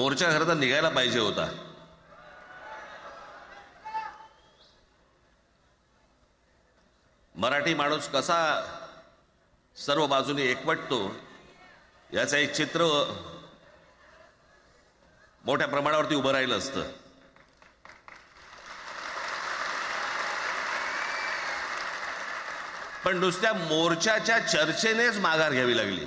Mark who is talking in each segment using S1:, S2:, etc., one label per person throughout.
S1: मोर्चा खरं तर निघायला पाहिजे होता. मराठी माणूस कसा सर्व बाजूने एकवटतो याचं एक चित्र मोठ्या प्रमाणावरती उभं राहिलं असतं. पण नुसत्या मोर्चाच्या चर्चेनेच माघार घ्यावी लागली.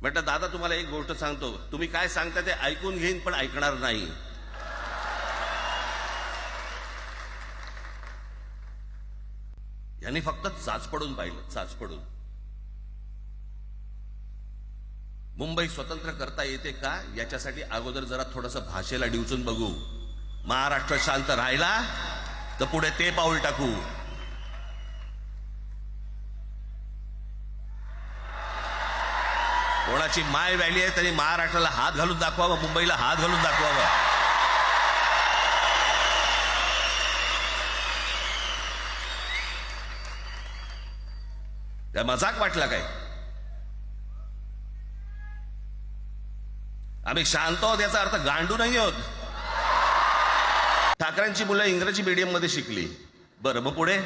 S1: म्हटलं दादा तुम्हाला एक गोष्ट सांगतो. तुम्ही काय सांगता ते ऐकून घेईन पण ऐकणार नाही. यांनी फक्त चाचपडून पाहिलं चाचपडून मुंबई स्वतंत्र करता येते का? याच्यासाठी अगोदर जरा थोडस भाषेला डिवचून बघू. महाराष्ट्र शांत राहिला तर पुढे ते पाऊल टाकू. कोणाची माय व्हॅली आहे त्यांनी महाराष्ट्राला हात घालून दाखवावा मुंबईला हात घालून दाखवावा. त्या मजाक वाटला काय? आम्ही शांत आहोत याचा अर्थ गांडू नाही आहोत. ठाकरेंची मुलं इंग्रजी मीडियममध्ये शिकली. बरं मग पुढे?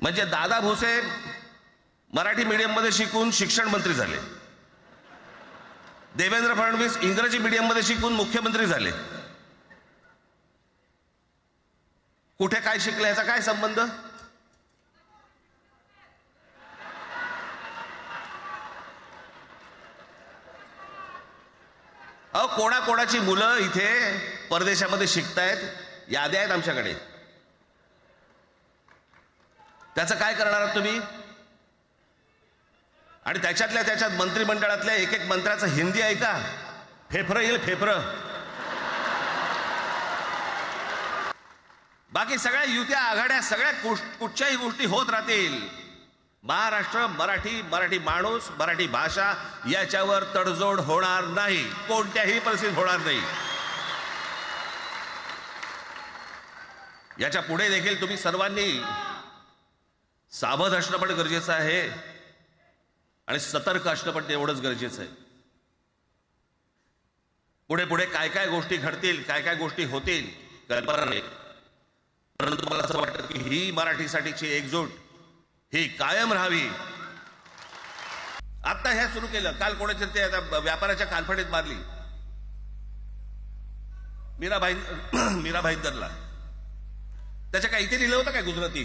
S1: म्हणजे दादा भोसे मराठी मीडियममध्ये शिकून शिक्षण मंत्री झाले. देवेंद्र फडणवीस इंग्रजी मीडियममध्ये शिकून मुख्यमंत्री झाले. कुठे काय शिकले याचा काय संबंध? अहो कोणाकोणाची मुलं इथे परदेशामध्ये शिकतायत याद्या आहेत आमच्याकडे. त्याचं काय करणार आहात तुम्ही? आणि त्याच्यातल्या त्याच्यात मंत्रिमंडळातल्या एक एक मंत्र्याचं हिंदी आहे का? फेफरं येईल फेफरं. बाकी सगळ्या युत्या आघाड्या सगळ्या कुठच्याही गोष्टी होत राहतील. महाराष्ट्र मराठी मराठी माणूस मराठी भाषा याच्यावर तडजोड होणार नाही. कोणत्याही परिस्थितीत होणार नाही. याच्यापुढे देखील तुम्ही सर्वांनी सावध असणं पण गरजेचं आहे. आणि सतर्क असणं पण तेवढंच गरजेचं आहे. पुढे पुढे काय काय गोष्टी घडतील काय काय गोष्टी होतील कल्पना नाही. परंतु मला असं वाटतं की ही मराठीसाठीची एकजूट ही कायम राहावी. आता ह्या सुरू केलं. काल कोणाच्या ते आता व्यापाराच्या कालफडीत मारली. मीराबाई मीराबाई दरला त्याच्या काय इथे लिहिलं होतं काय गुजराती?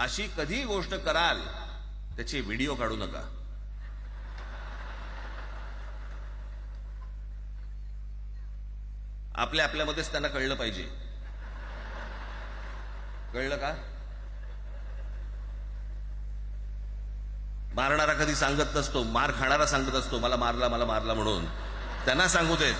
S1: अशी कधी गोष्ट कराल त्याचे व्हिडिओ काढू नका. आपल्या आपल्यामध्येच त्यांना कळलं पाहिजे. कळलं का? मारणारा कधी सांगत नसतो मार खाणारा सांगत असतो मला मारला मला मारला म्हणून. त्यांना सांगू देत.